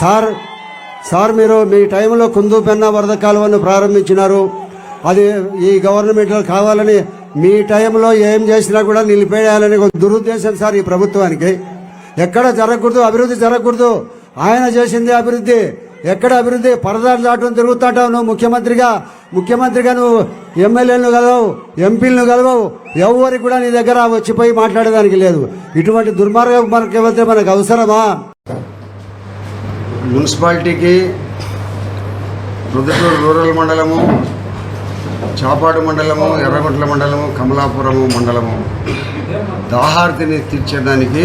Sir sir మీరు మీ టైంలో కుందు పెన్న వరద కాలువను ప్రారంభించినారు. అది ఈ గవర్నమెంట్లో కావాలని మీ టైంలో ఏం చేసినా కూడా నిలిపేయాలని ఒక దురుద్దేశం సార్ ఈ ప్రభుత్వానికి. ఎక్కడ జరగకూడదు అభివృద్ధి జరగకూడదు. ఆయన చేసింది అభివృద్ధి. ఎక్కడ అభివృద్ధి? పరదాలు దాటుని తిరుగుతాటావు నువ్వు ముఖ్యమంత్రిగా. ముఖ్యమంత్రిగా నువ్వు ఎమ్మెల్యేలను కలవవు ఎంపీలను కలవవు. ఎవరికి కూడా నీ దగ్గర వచ్చిపోయి మాట్లాడేదానికి లేదు. ఇటువంటి దుర్మార్గ మనకి మనకు అవసరమా? మున్సిపాలిటీకి రుద్రపూర్ రూరల్ మండలము చాపాడు మండలము ఎర్రగుంట్ల మండలము కమలాపురము మండలము. దాహార్తిని తీర్చేదానికి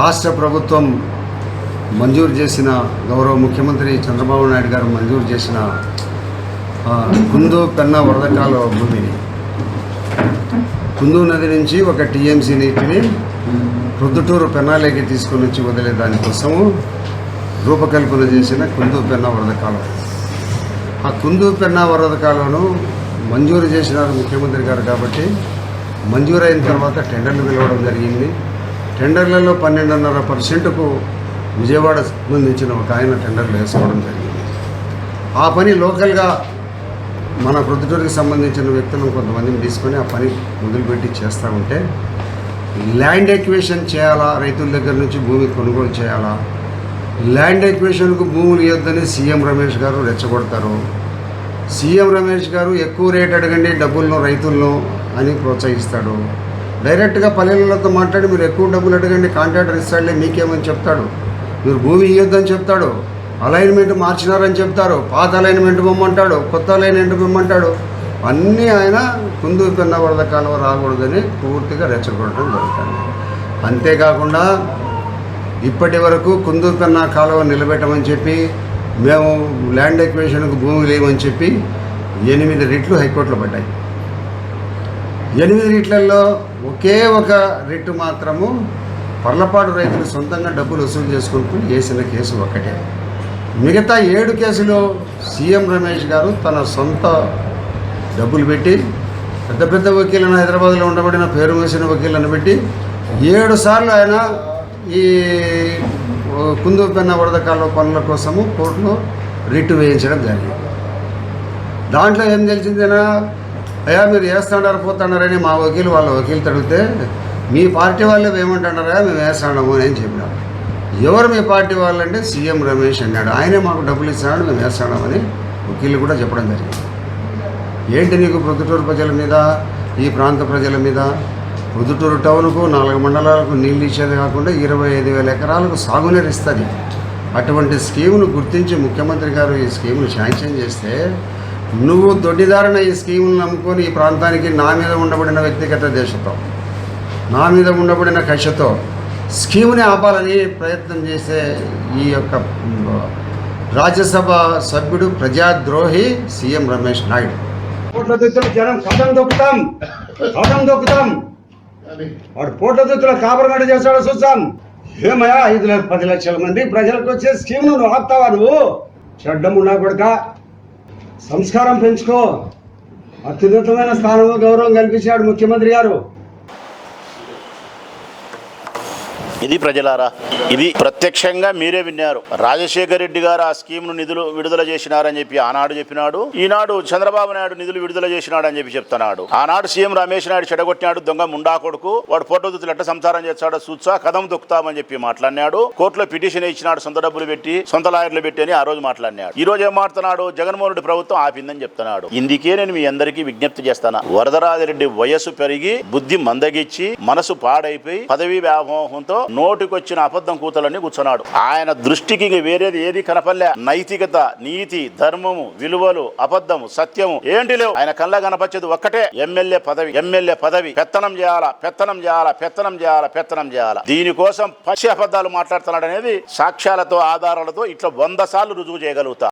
రాష్ట్ర ప్రభుత్వం మంజూరు చేసిన గౌరవ ముఖ్యమంత్రి చంద్రబాబు నాయుడు గారు మంజూరు చేసిన కుందు పెన్న వరదకాలు భూమిని. కుందు నది నుంచి ఒక టీఎంసీ నీటిని ప్రొద్దుటూరు పెన్నాలేకి తీసుకొని వచ్చి వదిలే దానికోసము రూపకల్పన చేసిన కుందు పెన్న వరద కాలం. ఆ కుందు పెన్న వరద కాలంను మంజూరు చేసినారు ముఖ్యమంత్రి గారు కాబట్టి మంజూరు అయిన తర్వాత టెండర్లు పిలవడం జరిగింది. టెండర్లలో పన్నెండున్నర పర్సెంట్కు విజయవాడ సంబంధించిన ఒక ఆయన టెండర్లు వేసుకోవడం జరిగింది. ఆ పని లోకల్గా మన ప్రొద్దుటూరుకి సంబంధించిన వ్యక్తులను కొంతమందిని తీసుకొని ఆ పని మొదలుపెట్టి చేస్తూ ఉంటే ల్యాండ్ ఎక్వేషన్ చేయాలా? రైతుల దగ్గర నుంచి భూమి కొనుగోలు చేయాలా? ల్యాండ్ ఎక్వేషన్కు భూములు ఇవ్వద్దని సీఎం రమేష్ గారు రెచ్చగొడతారు. సీఎం రమేష్ గారు ఎక్కువ రేట్ అడగండి డబ్బులను రైతులను అని ప్రోత్సహిస్తాడు. డైరెక్ట్గా పల్లెలతో మాట్లాడి మీరు ఎక్కువ డబ్బులు అడగండి కాంట్రాక్టర్ ఇస్తాడులే మీకేమని చెప్తాడు? మీరు భూమి ఇవ్వద్దని చెప్తాడు. అలైన్మెంట్ మార్చినారని చెప్తారు. పాత అలైన్మెంట్ బొమ్మంటాడు కొత్త అలైన్మెంట్ బొమ్మంటాడు అన్నీ ఆయన కుందు పెన్న వరద కాలువ రాకూడదని పూర్తిగా రెచ్చగొట్టడం జరుగుతుంది. అంతేకాకుండా ఇప్పటి వరకు కుందూరు కన్నా కాలువ నిలబెట్టమని చెప్పి మేము ల్యాండ్ ఎక్వేషన్కు భూమి లేవని చెప్పి ఎనిమిది రిట్లు హైకోర్టులో పడ్డాయి. ఎనిమిది రిట్లలో ఒకే ఒక రిట్టు మాత్రము పర్లపాడు రైతులు సొంతంగా డబ్బులు వసూలు చేసుకుంటూ వేసిన కేసు ఒకటే. మిగతా ఏడు కేసులు సీఎం రమేష్ గారు తన సొంత డబ్బులు పెట్టి పెద్ద పెద్ద వకీలను హైదరాబాద్లో ఉండబడిన పేరు వేసిన వకీలను పెట్టి ఏడు సార్లు ఆయన ఈ కుందు పెన్న వరద కాలువ పనుల కోసము కోర్టులో రిట్ వేయించడం జరిగింది. దాంట్లో ఏం తెలిసిందేనా? అయ్యా మీరు వేస్తాడారు పోతాడారని మా వకీలు వాళ్ళ వకీలు తడిగితే మీ పార్టీ వాళ్ళు ఏమంటున్నారా? మేము వేస్తాము అని చెప్పినాం ఎవరు మీ పార్టీ వాళ్ళు అంటే సీఎం రమేష్ అన్నాడు. ఆయనే మాకు డబ్బులు ఇస్తాడు మేము వేస్తాడమని వకీలు కూడా చెప్పడం జరిగింది. ఏంటి నీకు ప్రొద్దుటూరు ప్రజల మీద ఈ ప్రాంత ప్రజల మీద? ప్రొద్దుటూరు టౌన్కు నాలుగు మండలాలకు నీళ్ళు ఇచ్చేది కాకుండా ఇరవై ఐదు వేల ఎకరాలకు సాగునీరు ఇస్తుంది. అటువంటి స్కీమును గుర్తించి ముఖ్యమంత్రి గారు ఈ స్కీమును శాంక్షన్ చేస్తే నువ్వు దొడ్డిదారిన ఈ స్కీమును నమ్ముకొని ఈ ప్రాంతానికి నా మీద ఉండబడిన వ్యక్తిగత దేశతో నా మీద ఉండబడిన కక్షతో స్కీముని ఆపాలని ప్రయత్నం చేసే ఈ యొక్క రాజ్యసభ సభ్యుడు ప్రజాద్రోహి సీఎం రమేష్ నాయుడు. జనం కథం దొక్కుతాం. కథం దొక్కుతాం. వాడు కోట్ల దిత్తుల కాపరగడ్డ చేశాడు చూస్తాం ఏమయ్యా ఐదు లక్ష పది లక్షల మంది ప్రజలకు వచ్చే స్కీమ్ నువ్వు ఆపుతావా నువ్వు? చెడ్డమున్నా కొడుక సంస్కారం పెంచుకో. అత్యున్నతమైన స్థానంలో గౌరవం కల్పించాడు ముఖ్యమంత్రి గారు. ఇది ప్రజలారా ఇది ప్రత్యక్షంగా మీరే విన్నారు. రాజశేఖర రెడ్డి గారు ఆ స్కీమ్ను నిధులు విడుదల చేసినారని చెప్పి ఆనాడు చెప్పినాడు. ఈనాడు చంద్రబాబు నాయుడు నిధులు విడుదల చేసినాడు అని చెప్పి చెప్తున్నాడు. ఆనాడు సీఎం రమేష్ నాయుడు చెడగొట్టినాడు దొంగ ముండా కొడుకు. వాడు ఫోటోదుతులు ఎట్ట సంసారం చేస్తాడో చూచా కథం దొక్కుతామని చెప్పి మాట్లాడినాడు. కోర్టులో పిటిషన్ ఇచ్చినాడు సొంత డబ్బులు పెట్టి సొంత లాయర్లు పెట్టి అని ఆ రోజు మాట్లాడినాడు. ఈ రోజు ఏం మాట్లాడుతున్నాడు? జగన్మోహన్ రెడ్డి ప్రభుత్వం ఆపిందని చెప్తున్నాడు. ఇందుకే నేను మీ అందరికీ విజ్ఞప్తి చేస్తాను. వరదరాజరెడ్డి వయస్సు పెరిగి బుద్ధి మందగిచ్చి మనసు పాడైపోయి పదవీ వ్యామోహంతో నోటికొచ్చిన అబద్ధం కూతలన్నీ కూర్చున్నాడు. ఆయన దృష్టికి వేరేది ఏది కనపల్లే నైతికత నీతి ధర్మము విలువలు అబద్ధము సత్యము ఏంటి లేవు? ఆయన కళ్ళ కనపచ్చేది ఒక్కటే. ఎమ్మెల్యే పదవి ఎమ్మెల్యే పదవి. పెత్తనం చేయాలా? పెత్తనం చేయాలా? పెత్తనం చేయాలా? పెత్తనం చేయాలా? దీనికోసం పచ్చి అబద్ధాలు మాట్లాడుతున్నాడు అనేది సాక్ష్యాలతో ఆధారాలతో ఇట్లా వంద సార్లు రుజువు చేయగలుగుతా.